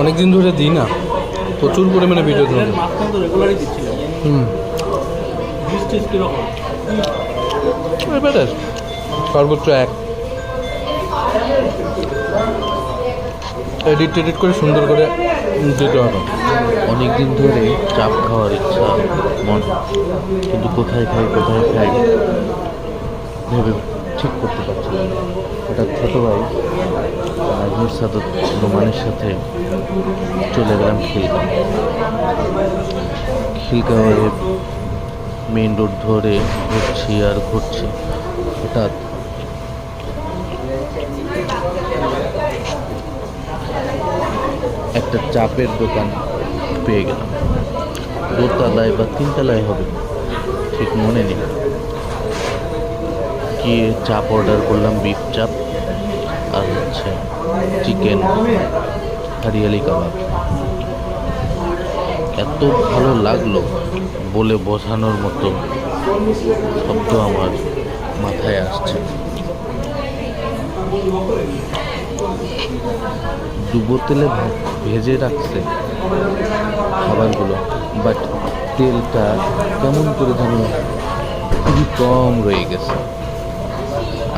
অনেক দিন ধরে দিই না। প্রচুর পরিমাণে ভিডিও দিচ্ছিল হুম। সর্বোচ্চ এক। এডিট টেডিট করে সুন্দর করে দিতে হবে। অনেক দিন ধরে চাপ খাওয়ার ইচ্ছা মন। কিন্তু কোথায় খাই কোথায় খাই ভেবে ঠিক করতে পারছি না। হঠাৎ ছোটো ভাই নাজমুর সাদত রোমানের সাথে চলে গেলাম খিলগাঁও। খিলগাঁওয়ে মেইন রোড ধরে ঘুরছি আর ঘুরছি, হঠাৎ একটা চাপের দোকান পেয়ে গেলাম। দোতলায় বা তিনতলায় হবে, ঠিক মনে নেই। গিয়ে চাপ অর্ডার করলাম বিফ চাপ। আর হচ্ছে চিকেন হারিয়ালি কাবাব। এত ভালো লাগল বলে বোঝানোর মতো শব্দ আমার মাথায় আসছে। ডুবো তেলে ভেজে রাখছে খাবারগুলো বাট তেলটা কেমন করে যেন খুবই কম রয়ে গেছে।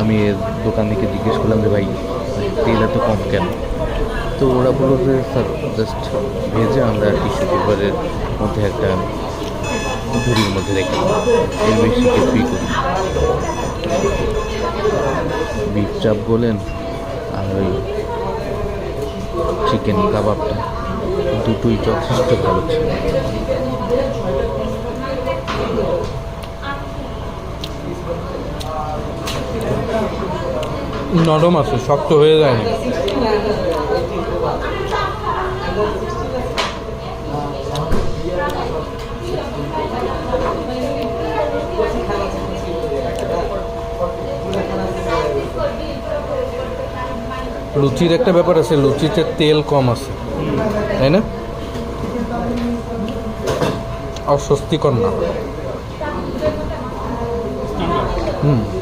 আমি দোকানিকে জিজ্ঞেস করলাম যে ভাই, তেল এত কম কেন তো ওরা বলল যে, স্যার জাস্ট ভেজে আমরা টিস্যু পেপারের মধ্যে একটা ঝুড়ির মধ্যে রেখে। এর বেশি কিছুই করি। বিফ চাপ বলেন আর ওই চিকেন কাবাবটা দুটোই যথেষ্ট ভালো ছিল নরম আছে, শক্ত হয়ে যায় না লুচির একটা ব্যাপার আছে, লুচিতে তেল কম আছে, তাই না? অস্বস্তিকর না। হুম।